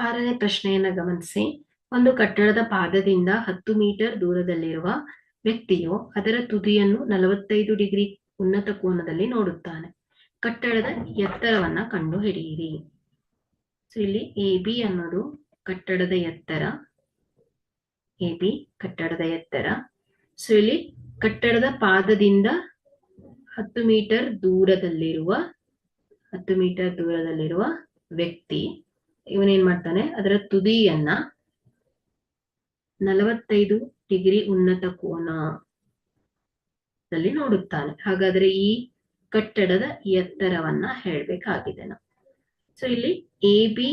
ಆರನೇ ಪ್ರಶ್ನೆಯನ್ನ ಗಮನಿಸಿ. ಒಂದು ಕಟ್ಟಡದ ಪಾದದಿಂದ ಹತ್ತು ಮೀಟರ್ ದೂರದಲ್ಲಿರುವ ವ್ಯಕ್ತಿಯು ಅದರ ತುದಿಯನ್ನು ನಲವತ್ತೈದು ಡಿಗ್ರಿ ಉನ್ನತ ಕೋನದಲ್ಲಿ ನೋಡುತ್ತಾನೆ. ಕಟ್ಟಡದ ಎತ್ತರವನ್ನ ಕಂಡು ಹಿಡಿಯಿರಿ ಸೊ ಇಲ್ಲಿ ಎ ಬಿ ಅನ್ನೋದು ಕಟ್ಟಡದ ಎತ್ತರ. ಎ ಬಿ ಕಟ್ಟಡದ ಎತ್ತರ. ಸೊ ಇಲ್ಲಿ ಕಟ್ಟಡದ ಪಾದದಿಂದ ಹತ್ತು ಮೀಟರ್ ದೂರದಲ್ಲಿರುವ, ಹತ್ತು ಮೀಟರ್ ದೂರದಲ್ಲಿರುವ ವ್ಯಕ್ತಿ ಇವನೇನ್ ಮಾಡ್ತಾನೆ? ಅದರ ತುದಿಯನ್ನ ನಲವತ್ತೈದು ಡಿಗ್ರಿ ಉನ್ನತ ಕೋನದಲ್ಲಿ ನೋಡುತ್ತಾನೆ. ಹಾಗಾದ್ರೆ ಈ ಕಟ್ಟಡದ ಎತ್ತರವನ್ನ ಹೇಳ್ಬೇಕಾಗಿದೆ ನಾವು ಸೊ ಇಲ್ಲಿ ಎ ಬಿ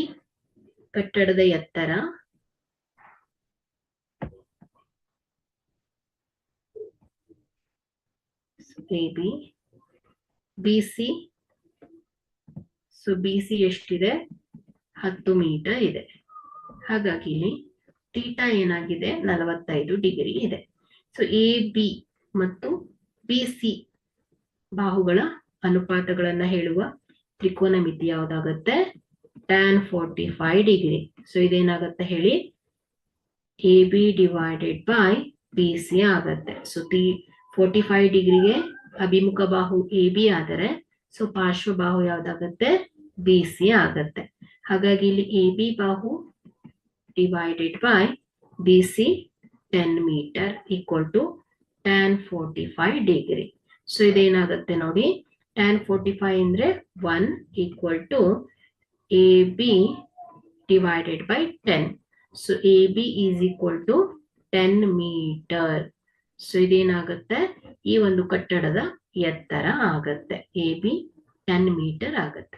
ಕಟ್ಟಡದ ಎತ್ತರ A B C so B C ಎಷ್ಟಿದೆ? ಹತ್ತು ಮೀಟರ್ ಇದೆ. ಹಾಗಾಗಿ ಇಲ್ಲಿ ಟೀಟಾ ಏನಾಗಿದೆ? ನಲವತ್ತೈದು ಡಿಗ್ರಿ ಇದೆ. ಸೊ ಎ ಬಿ ಮತ್ತು ಬಿ ಸಿ ಬಾಹುಗಳ ಅನುಪಾತಗಳನ್ನ ಹೇಳುವ ತ್ರಿಕೋನ ಮಿತಿ ಯಾವ್ದಾಗತ್ತೆ? Tan forty five degree. So ಇದೇನಾಗತ್ತೆ ಹೇಳಿ? A B divided by B C ಆಗತ್ತೆ. ಸೊ ತಿ ಫೋರ್ಟಿ ಫೈವ್ ಡಿಗ್ರಿಗೆ ಅಭಿಮುಖ ಬಾಹು ಎ ಬಿ ಆದರೆ ಸೊ ಪಾರ್ಶ್ವ ಬಾಹು ಯಾವ್ದಾಗತ್ತೆ? ಬಿ ಸಿ ಆಗತ್ತೆ. ಹಾಗಾಗಿ ಇಲ್ಲಿ ಎ ಬಿ ಬಾಹು divided by B C ten metre equal to tan forty five degree so ಇದೇನಾಗುತ್ತೆ ನೋಡಿ ಟ್ಯಾನ್ ಫೋರ್ಟಿ ಫೈವ್ ಅಂದ್ರೆ one equal to A B divided by ten so A B is equal to ten metre so ಇದೇನಾಗುತ್ತೆ, ಈ ಒಂದು ಕಟ್ಟಡದ ಎತ್ತರ ಆಗತ್ತೆ. A B ten metre ಆಗತ್ತೆ.